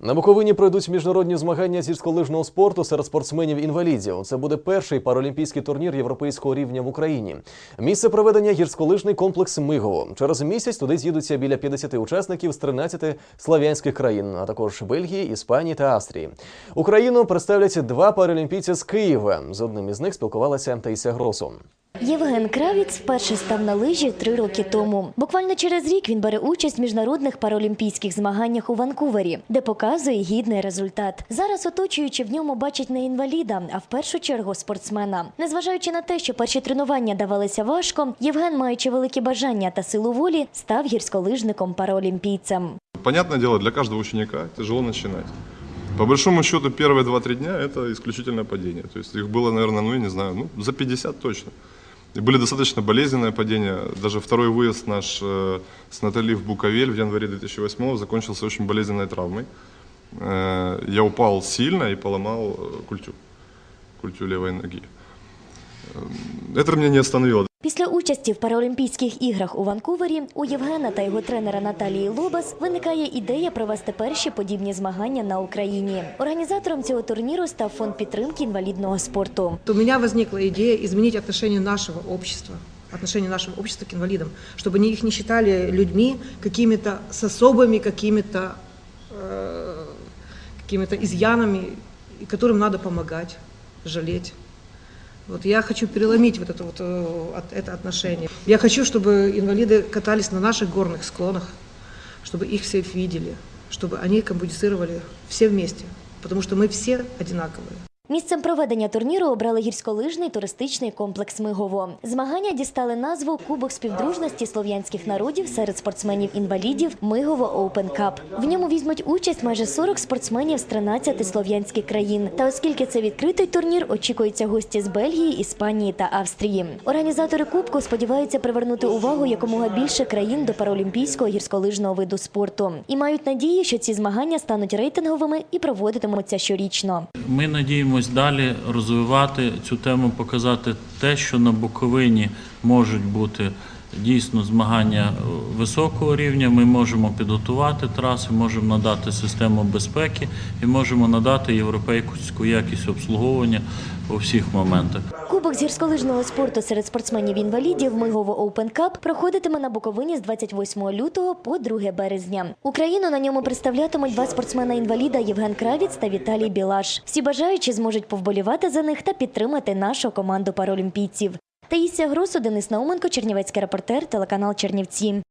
На Буковині пройдуть міжнародні змагання з гірськолижного спорту серед спортсменів-інвалідів. Це буде перший паралімпійський турнір європейського рівня в Україні. Місце проведення гірськолижний комплекс Мигово. Через місяць туди з'їдуться біля 50 учасників з 13 слав'янських країн, а також Бельгії, Іспанії та Австрії. Україну представлять два паралімпійці з Києва. З одним із них спілкувалася Таїся Гросу. Євген Кравіц вперше став на лижі три роки тому. Буквально через рік він бере участь в міжнародних паралімпійських змаганнях у Ванкувері, де показує гідний результат. Зараз оточуючи в ньому бачить не інваліда, а в першу чергу спортсмена. Незважаючи на те, що перші тренування давалися важко, Євген, маючи великі бажання та силу волі, став гірськолижником паралімпійцем. Понятное дело, для каждого ученика тяжело начинать. По большому счету, первые 2-3 дня это исключительное падение. То есть их было, наверное, ну я не знаю, ну за 50 точно. И были достаточно болезненные падения. Даже второй выезд наш э, с Натали в Буковель в январе 2008 закончился очень болезненной травмой. Э, я упал сильно и поломал э, культю, культю левой ноги. Э, Это меня не остановило. Після участі в Паралімпійських іграх у Ванкувері у Євгена та його тренера Наталії Лобас виникає ідея провести перші подібні змагання на Україні. Організатором цього турніру став фонд підтримки інвалідного спорту. то у меня возникла идея изменить отношение нашего общества, отношение нашего общества к инвалидам, чтобы они их не считали людьми какими-то с особыми какими-то э, какими-то изъянами, и которым надо помогать, жалеть. Вот я хочу переломить вот это вот э, это отношение. Я хочу, чтобы инвалиды катались на наших горных склонах, чтобы их все видели, чтобы они коммуницировали все вместе, потому что мы все одинаковые. Місцем проведення турніру обрали гірськолижний туристичний комплекс Мигово. Змагання дістали назву Кубок співдружності слов'янських народів серед спортсменів-інвалідів Мигово Оупен Кап. В ньому візьмуть участь майже 40 спортсменів з 13 слов'янських країн. Та оскільки це відкритий турнір, очікуються гості з Бельгії, Іспанії та Австрії. Організатори Кубку сподіваються привернути увагу якомога більше країн до паралімпійського гірськолижного виду спорту і мають надії, що ці змагання стануть рейтинговими і проводитимуться щорічно. Ми надіємось далі розвивати цю тему, показати те, що на Буковині можуть бути дійсно змагання високого рівня. Ми можемо підготувати траси, можемо надати систему безпеки і можемо надати європейську якість обслуговування у всіх моментах. Кубок з гірськолижного спорту серед спортсменів-інвалідів Мигово Open Cup проходитиме на Буковині з 28 лютого по 2 березня. Україну на ньому представлятимуть два спортсмена-інваліда Євген Кравіц та Віталій Білаш. Всі бажаючі зможуть повболівати за них та підтримати нашу команду паралімпійців. Таїсія Гросу, Денис Науменко, Чернівецький репортер, телеканал Чернівці.